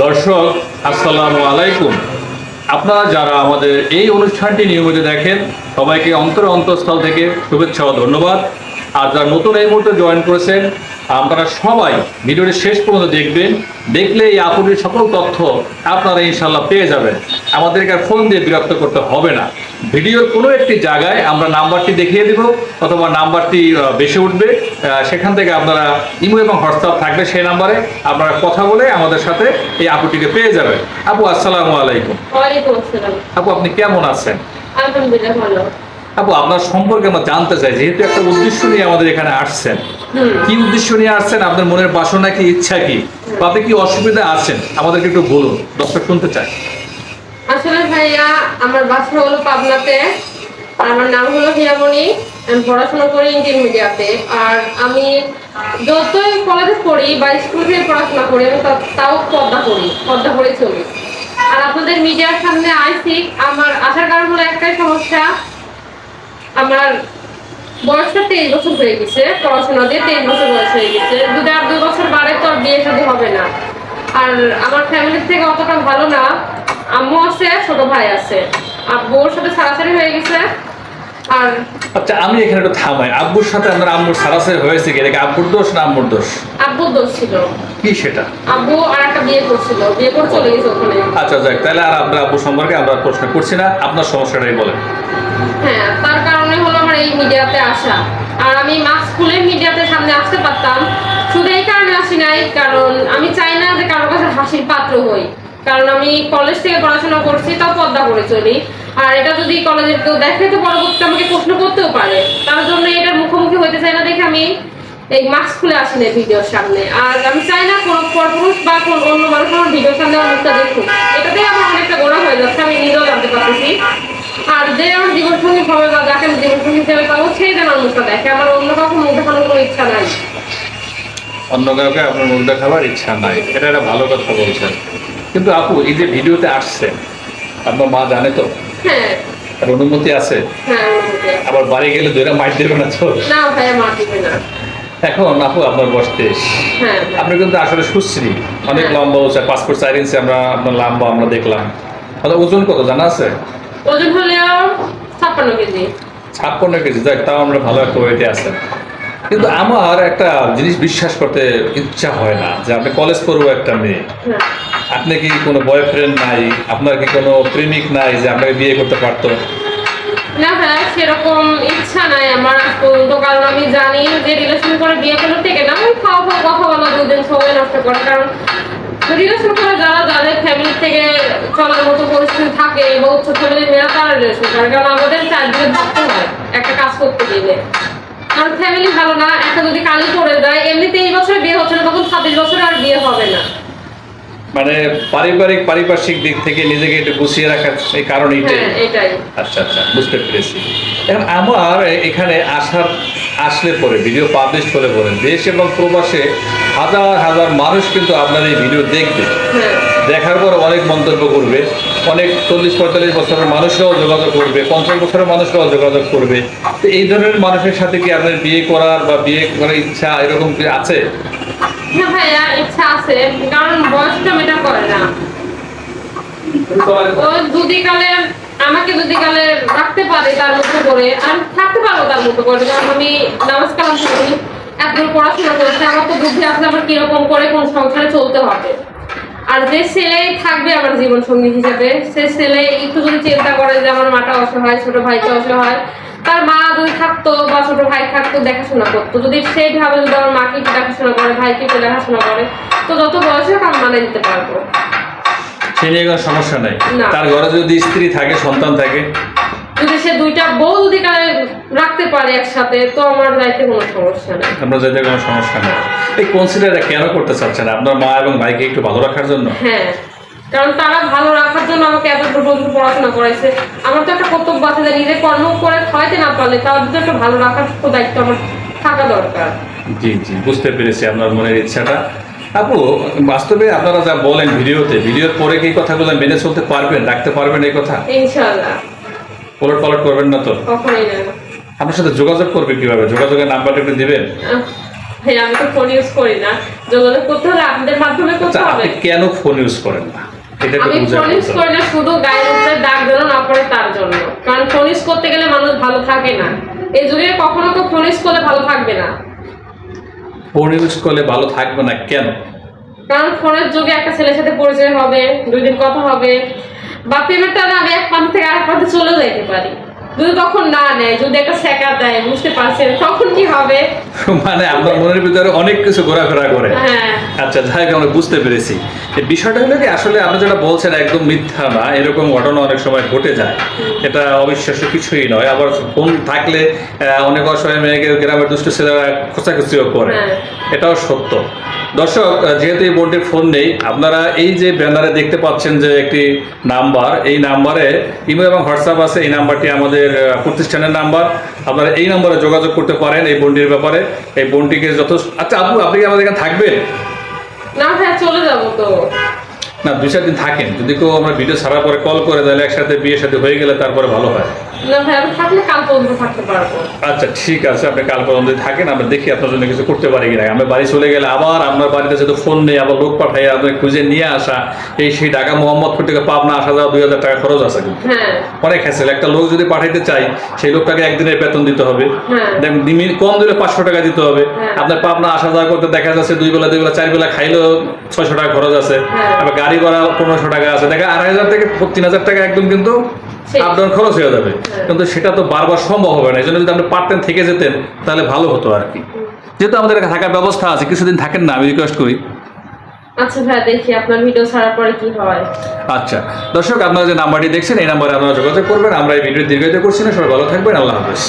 দর্শক, আসসালামু আলাইকুম। আপনারা যারা আমাদের এই অনুষ্ঠানটি নিয়মিত দেখেন, সবাইকে অন্তর অন্তঃস্থল থেকে শুভেচ্ছা ও ধন্যবাদ। আর যারা নতুন এই মুহূর্তে জয়েন করেছেন, আপনারা সবাই ভিডিওটি শেষ পর্যন্ত দেখবেন। দেখলে এই আপুটির সকল তথ্য আপনারা ইনশাল্লাহ পেয়ে যাবেন। আমাদেরকে আর ফোন দিয়ে বিরক্ত করতে হবে না। ভিডিওর কোনো একটি জায়গায় আমরা নাম্বারটি দেখিয়ে দিব অথবা নাম্বারটি বেশি উঠবে। সেখান থেকে আপনারা ইমো এবং হোয়াটসঅ্যাপ থাকবে সেই নাম্বারে। আপনারা কথা বলে আমাদের সাথে এই আপুটিকে পেয়ে যাবেন। আপু আসসালামু আলাইকুম। আপু আপনি কেমন আছেন? আলহামদুলিল্লাহ ভালো। আপু আপনার সম্পর্কে আমরা জানতে চাই যেহেতু একটা উদ্দেশ্য নিয়ে আমাদের এখানে আসছেন। কি উদ্দেশ্য নিয়ে আসছেন? আপনার মনের বাসনা কি ইচ্ছা কি? বা কি অসুবিধা আছেন? আমাদেরকে একটু বলুন দর্শক শুনতে চাই ভাইয়া, আমার বাসা হলো পাবনাতে। আমার নাম হলো হিরামণি আমি পড়াশোনা করি ইন্টারমিডিয়াতে আর আমি যতই কলেজে পড়ি বা স্কুল থেকে পড়াশোনা করি, আমি তাও পদ্মা করি পদ্মা করে চলি। আর আপনাদের মিডিয়ার সামনে আইসি, আমার আসার কারণ হলো একটাই সমস্যা। আমার বয়সটা তেইশ বছর হয়ে গেছে, পড়াশোনা দিয়ে তেইশ বছর বয়স হয়ে গেছে। যদি আর দুই বছর বাড়ে তো আর বিয়ে শাদী হবে না। আর আমার ফ্যামিলির থেকে অতটা ভালো না। আম্মু আছে ছোট ভাই আছে। আব্বুর সাথে সারাসারি হয়ে গেছে। আর আচ্ছা আমি এখানে একটু থামাই। আব্বুর সাথে আপনার আম্মুর সারাসারি হয়েছে কি? এটা আব্বুর দোষ না আম্মুর দোষ? আব্বুর দোষ ছিল। কি সেটা? আব্বু আর একটা বিয়ে করছিল। বিয়ে করে চলে গেছে ওখানে। আচ্ছা যাক তাহলে আর আপনার আব্বু সম্পর্কে আমরা প্রশ্ন করছি না। আপনার সমস্যাটাই বলেন। হ্যাঁ তার কারণে হলো আমার এই মিডিয়াতে আসা। আর আমি মাস্ক খুলে মিডিয়াতে সামনে আসতে পারতাম। শুধু এই কারণে আসি নাই কারণ আমি চাই না যে কারোর কাছে হাসির পাত্র হই। কারণ আমি কলেজ থেকে পড়াশোনা করছি, তাও পদ্মা করে চলি আর এটা যদি কলেজের কেউ দেখে, তো পরবর্তীতে আমাকে প্রশ্ন করতেও পারে। তার জন্য এটার মুখোমুখি হইতে চাই না দেখে আমি এই মাস্ক খুলে আসি না ভিডিওর সামনে। আর আমি চাই না কোনো পরপুরুষ বা কোন অন্য মানুষ আমার ভিডিওর সামনে আমার মুখটা দেখুক। এটাতেই আমার অনেকটা গোড়া হয়ে যাচ্ছে, আমি নিজেও জানতে পারতেছি। আর যে আমার জীবনসঙ্গী হবে বা যাকে আমি জীবনসঙ্গী হিসেবে পাবো সেই যেন আমার মুখটা দেখে। আমার অন্য কাউকে মুখ দেখানোর কোনো ইচ্ছা নাই। অন্য কাউকে আপনার মুখ দেখাবার ইচ্ছা নাই। এটা একটা ভালো কথা বলছেন। কিন্তু আপু এই যে ভিডিওতে আসছে আপনার মা জানে তো? হ্যাঁ। আর অনুমতি আছে? হ্যাঁ অনুমতি আছে। আবার বাড়ি গেলে দুইটা মাইট দেবে না তো? না ভাইয়া মা দিবে না। এখন আপু আপনার বয়স তেইশ। হ্যাঁ। আপনি কিন্তু আসলে সুশ্রী। অনেক। লম্বা উঁচা পাসপোর্ট চার ইঞ্চি আমরা আপনার লম্বা আমরা দেখলাম। আপনার ওজন কত জানা আছে? ওজন হলেও ছাপ্পান্ন কেজি। ছাপ্পান্ন কেজি যাক তাও আমরা ভালো একটা ওয়েটে আছেন কিন্তু আমার একটা জিনিস বিশ্বাস করতে ইচ্ছা হয় না যে আপনি কলেজ পড়ব একটা মেয়ে। আপনি কি কোনো বয়ফ্রেন্ড নাই? আপনার কি কোনো প্রেমিক নাই যে আপনাকে বিয়ে করতে পারতো? না ভাইয়া সেরকম ইচ্ছা নাই আমার পর্যন্ত কারণ আমি জানি যে রিলেশন করে বিয়ে করলে থেকে না ওই খাওয়া খাওয়া কথা বলা দুদিন সময় নষ্ট করে। কারণ রিলেশন করে যারা, যাদের ফ্যামিলি থেকে চলার মতো পরিস্থিতি থাকে বা উচ্চ ফ্যামিলির মেয়েরা, তারা রিলেশন করে। কারণ আমাদের চারদিকে ভাবতে হয়, একটা কাজ করতে গেলে। কারণ ফ্যামিলি ভালো না, একটা যদি কালি করে দেয় এমনিতে এই বছরে বিয়ে হচ্ছে না, তখন ছাব্বিশ বছরে আর বিয়ে হবে না। মানে পারিবারিক পারিপার্শ্বিক দিক থেকে নিজেকে একটু গুছিয়ে রাখার এই কারণ হ্যাঁ এটাই। আচ্ছা আচ্ছা বুঝতে পেরেছি। এখন আমার এখানে আসার আসলে পরে ভিডিও পাবলিশ করে পরে দেশ এবং প্রবাসে হাজার হাজার মানুষ কিন্তু আপনার এই ভিডিও দেখবে। হ্যাঁ। দেখার পর অনেক মন্তব্য করবে অনেক চল্লিশ পঁয়তাল্লিশ বছরের মানুষরাও যোগাযোগ করবে পঞ্চাশ বছরের মানুষরাও যোগাযোগ করবে। তো এই ধরনের মানুষের সাথে কি আপনার বিয়ে করার বা বিয়ে করার ইচ্ছা এরকম কি আছে? হ্যাঁ ভাইয়া ইচ্ছা আছে কারণ বয়সটা মেটা করে না। ও আমাকে যদি কালে রাখতে পারে তার মতো করে আমি থাকতে পারব তার মতো করে কারণ আমি নামাজ কালাম করি এতদূর পড়াশোনা করছি আমার তো বুদ্ধি আসলে আমার কীরকম করে কোন সংসারে চলতে হবে। আর যে ছেলে থাকবে আমার জীবন সঙ্গী হিসেবে সে ছেলে একটু যদি চিন্তা করে যে আমার মাটা অসহায় ছোট ভাইটা অসহায় তার মা যদি থাকতো বা ছোট ভাই থাকতো দেখাশোনা করতো। যদি সেই ভাবে যদি আমার মাকে একটু দেখাশোনা করে ভাইকে একটু দেখাশোনা করে তো যত বয়সে আমি মানে দিতে পারব। সে নিয়ে কোনো সমস্যা নেই। তার ঘরে যদি স্ত্রী থাকে সন্তান থাকে? যদি সে দুইটা বউ যদি রাখতে পারে একসাথে তো আমার যাইতে কোনো সমস্যা নেই। আপনার কোনো সমস্যা নেই। এই কনসিডারটা কেন করতে চাচ্ছেন? আপনার মা এবং ভাইকে একটু ভালো রাখার জন্য? হ্যাঁ। কারণ তারা ভালো রাখার জন্য আমাকে এত পর্যন্ত পড়াশোনা করাইছে। আমার তো একটা কর্তব্য আছে যে নিজে কর্ম করে খাওয়াইতে না পারলে তাদের তো একটা ভালো রাখার তো দায়িত্ব আমার থাকা দরকার। জি জি বুঝতে পেরেছি আপনার মনের ইচ্ছাটা। আপু বাস্তবে আপনারা যা বলেন ভিডিওতে ভিডিওর পরে কি কথাগুলো মেনে চলতে পারবেন রাখতে পারবেন এই কথা? ইনশাল্লাহ পলট পালট করবেন না তো? কখনোই না। আপনার সাথে যোগাযোগ করবে কীভাবে? যোগাযোগের নাম্বারটা একটু দিবেন? ভাই আমি তো ফোন ইউজ করি না। যোগাযোগ করতে হলে আপনাদের মাধ্যমে করতে আচ্ছা হবে। কেন ফোন ইউজ করেন না? আমি বুঝে করলে করি না শুধু গায়ের উপরে দাগ যেন না পড়ে তার জন্য। কারণ ফোন করতে গেলে মানুষ ভালো থাকে না। এই যুগে কখনো তো ফোন করলে ভালো থাকবে না। ফোন ইউজ করলে ভালো থাকবে না কেন? কারণ ফোনের যুগে একটা ছেলের সাথে পরিচয় হবে দুই দিন কথা হবে। বা পেমেন্টটা আমি এক প্রান্ত থেকে আরেক প্রান্তে চলে যেতে পারি। যদি তখন না নেয় যদি একটা সেকা দেয় বুঝতে পারছেন তখন কি হবে? মানে আপনার মনের ভিতরে অনেক কিছু ঘোরাফেরা করে। হ্যাঁ। আচ্ছা যাই আমরা বুঝতে পেরেছি। বিষয়টা হলো কি আসলে আপনি যেটা বলছেন একদম মিথ্যা না এরকম ঘটনা অনেক সময় ঘটে যায়। এটা অবিশ্বাস্য কিছুই নয়। আবার ফোন থাকলে অনেক মেয়েকে গ্রামের দুষ্ট ছেলেরা খোঁচাখুচিও করে। হ্যাঁ। এটাও সত্য। দর্শক যেহেতু এই বোর্ডের ফোন নেই আপনারা এই যে ব্যানারে দেখতে পাচ্ছেন যে একটি নাম্বার এই নাম্বারে ইমেল এবং হোয়াটসঅ্যাপ আছে এই নাম্বারটি আমাদের আহ, প্রতিষ্ঠানের নাম্বার। আপনারা এই নাম্বারে যোগাযোগ করতে পারেন এই বন্ডির ব্যাপারে। এই বন্ডিকে যত আচ্ছা আপু আপনি কি আমাদের এখানে থাকবেন? না ভাই চলে যাব তো। না দুই চার দিন থাকেন। যদি কেউ আমরা ভিডিও ছাড়ার পরে কল করে তাহলে একসাথে বিয়ের সাথে হয়ে গেলে তারপরে ভালো হয়। আমি আচ্ছা ঠিক আছে আপনি কাল পর্যন্ত থাকেন আমরা দেখি আপনার জন্য কিছু করতে পারি কিনা। আমরা বাড়ি চলে গেলে আবার আপনার বাড়িতে যেহেতু ফোন নেই আবার লোক পাঠাই আপনার খুঁজে নিয়ে আসা এই সেই ঢাকা মোহাম্মদপুর থেকে পাবনা আসা যাওয়া দুই হাজার টাকা খরচ আছে কিন্তু। হ্যাঁ। অনেক হ্যাসেল একটা লোক যদি পাঠাইতে চাই সেই লোকটাকে একদিনের বেতন দিতে হবে। হ্যাঁ। কম দিলে পাঁচশো টাকা দিতে হবে। হ্যাঁ। আপনার পাবনা আসা যাওয়া করতে দেখা যাচ্ছে দুই বেলা দুই বেলা চার বেলা খাইলেও ছয়শো টাকা খরচ আছে। আবার গাড়ি ভাড়া পনেরোশো টাকা আছে। দেখা আড়াই হাজার থেকে তিন হাজার টাকা একদম কিন্তু সেই। আপ ডাউন খরচ হয়ে যাবে। হ্যাঁ। কিন্তু সেটা তো বারবার সম্ভব হবে না। এই জন্য যদি আপনি পারতেন থেকে যেতেন তাহলে ভালো হতো আর কি। যেহেতু আমাদের থাকার ব্যবস্থা আছে কিছুদিন থাকেন না আমি রিকোয়েস্ট করি। আচ্ছা ভাই দেখি আপনার ভিডিও ছাড়ার পরে কি হয়। আচ্ছা দর্শক আপনারা যে নাম্বারটি দেখছেন এই নাম্বারে আপনারা যোগাযোগ করবেন। আমরা এই ভিডিও দীর্ঘায়িত করছি না। সবাই ভালো থাকবেন। আল্লাহ হাফেজ।